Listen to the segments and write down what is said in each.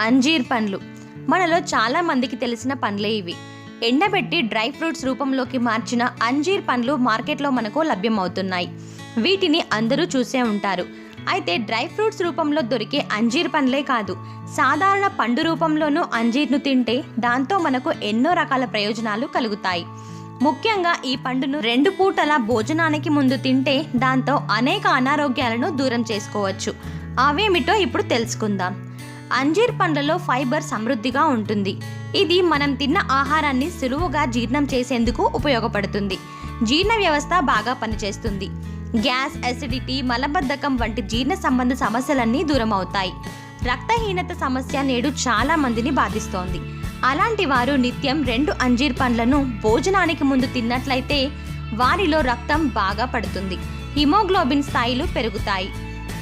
అంజీర్ పండ్లు. మనలో చాలా మందికి తెలిసిన పండ్లే ఇవి. ఎండబెట్టి డ్రై ఫ్రూట్స్ రూపంలోకి మార్చిన అంజీర్ పండ్లు మార్కెట్లో మనకు లభ్యమవుతున్నాయి. వీటిని అందరూ చూసే ఉంటారు. అయితే డ్రై ఫ్రూట్స్ రూపంలో దొరికే అంజీర్ పండ్లే కాదు. సాధారణ పండు రూపంలోనూ అంజీర్ను తింటే దాంతో మనకు ఎన్నో రకాల ప్రయోజనాలు కలుగుతాయి. ముఖ్యంగా ఈ పండును రెండు పూటల భోజనానికి ముందు తింటే దాంతో అనేక అనారోగ్యాలను దూరం చేసుకోవచ్చు. అవేమిటో ఇప్పుడు తెలుసుకుందాం. అంజీర్ పండ్లలో ఫైబర్ సమృద్ధిగా ఉంటుంది. ఇది మనం తిన్న ఆహారాన్ని సులువుగా జీర్ణం చేసేందుకు ఉపయోగపడుతుంది. జీర్ణ వ్యవస్థ బాగా పనిచేస్తుంది. గ్యాస్ అసిడిటీ మలబద్ధకం వంటి జీర్ణ సంబంధ సమస్యలన్నీ దూరం అవుతాయి రక్తహీనత సమస్య నేడు చాలా మందిని బాధిస్తోంది. అలాంటి వారు నిత్యం రెండు అంజీర్ పండ్లను భోజనానికి ముందు తిన్నట్లయితే వారిలో రక్తం బాగా పడుతుంది. హిమోగ్లోబిన్ స్థాయిలు పెరుగుతాయి.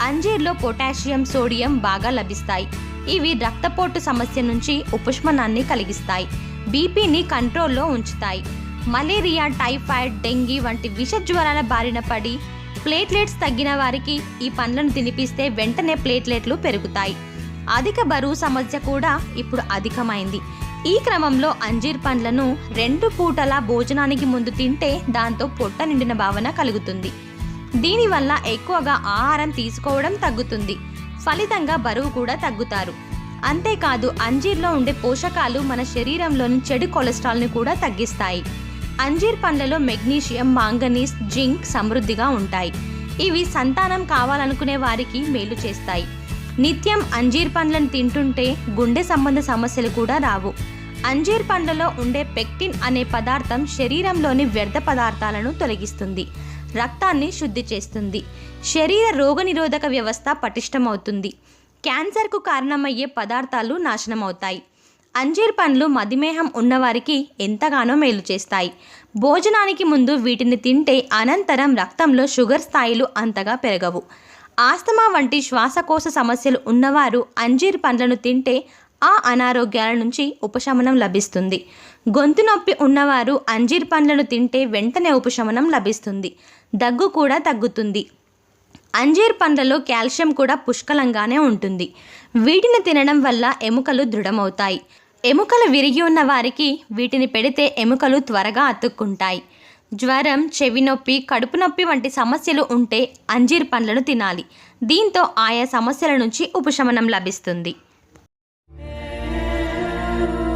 అంజీర్లో పొటాషియం సోడియం బాగా లభిస్తాయి. ఇవి రక్తపోటు సమస్య నుంచి ఉపశమనాన్ని కలిగిస్తాయి. బీపీని కంట్రోల్లో ఉంచుతాయి. మలేరియా టైఫాయిడ్ డెంగీ వంటి విష జ్వరాల బారిన పడి ప్లేట్లెట్స్ తగ్గిన వారికి ఈ పండ్లను తినిపిస్తే వెంటనే ప్లేట్లెట్లు పెరుగుతాయి. అధిక బరువు సమస్య కూడా ఇప్పుడు అధికమైంది. ఈ క్రమంలో అంజీర్ పండ్లను రెండు పూటల భోజనానికి ముందు తింటే దాంతో పొట్ట నిండిన భావన కలుగుతుంది. దీనివల్ల ఎక్కువగా ఆహారం తీసుకోవడం తగ్గుతుంది. ఫలితంగా బరువు కూడా తగ్గుతారు. అంతేకాదు అంజీర్లో ఉండే పోషకాలు మన శరీరంలోని చెడు కొలెస్ట్రాల్ని కూడా తగ్గిస్తాయి. అంజీర్ పండ్లలో మెగ్నీషియం మాంగనీస్ జింక్ సమృద్ధిగా ఉంటాయి. ఇవి సంతానం కావాలనుకునే వారికి మేలు చేస్తాయి. నిత్యం అంజీర్ పండ్లను తింటుంటే గుండె సంబంధ సమస్యలు కూడా రావు. అంజీర్ పండ్లలో ఉండే పెక్టిన్ అనే పదార్థం శరీరంలోని వ్యర్థ పదార్థాలను తొలగిస్తుంది రక్తాన్ని శుద్ధి చేస్తుంది శరీర రోగనిరోధక వ్యవస్థ పటిష్టమవుతుంది. క్యాన్సర్కు కారణమయ్యే పదార్థాలు నాశనమవుతాయి. అంజీర్ పండ్లు మధుమేహం ఉన్నవారికి ఎంతగానో మేలు చేస్తాయి. భోజనానికి ముందు వీటిని తింటే అనంతరం రక్తంలో షుగర్ స్థాయిలు అంతగా పెరగవు. ఆస్తమా వంటి శ్వాసకోశ సమస్యలు ఉన్నవారు అంజీర్ పండ్లను తింటే ఆ అనారోగ్యాల నుంచి ఉపశమనం లభిస్తుంది. గొంతు నొప్పి ఉన్నవారు అంజీర్ పండ్లను తింటే వెంటనే ఉపశమనం లభిస్తుంది. దగ్గు కూడా తగ్గుతుంది. అంజీర్ పండ్లలో కాల్షియం కూడా పుష్కలంగానే ఉంటుంది. వీటిని తినడం వల్ల ఎముకలు దృఢమవుతాయి. ఎముకలు విరిగి ఉన్న వారికి వీటిని పెడితే ఎముకలు త్వరగా అతుక్కుంటాయి. జ్వరం చెవి నొప్పి కడుపు నొప్పి వంటి సమస్యలు ఉంటే అంజీర్ పండ్లను తినాలి. దీంతో ఆయా సమస్యల నుంచి ఉపశమనం లభిస్తుంది.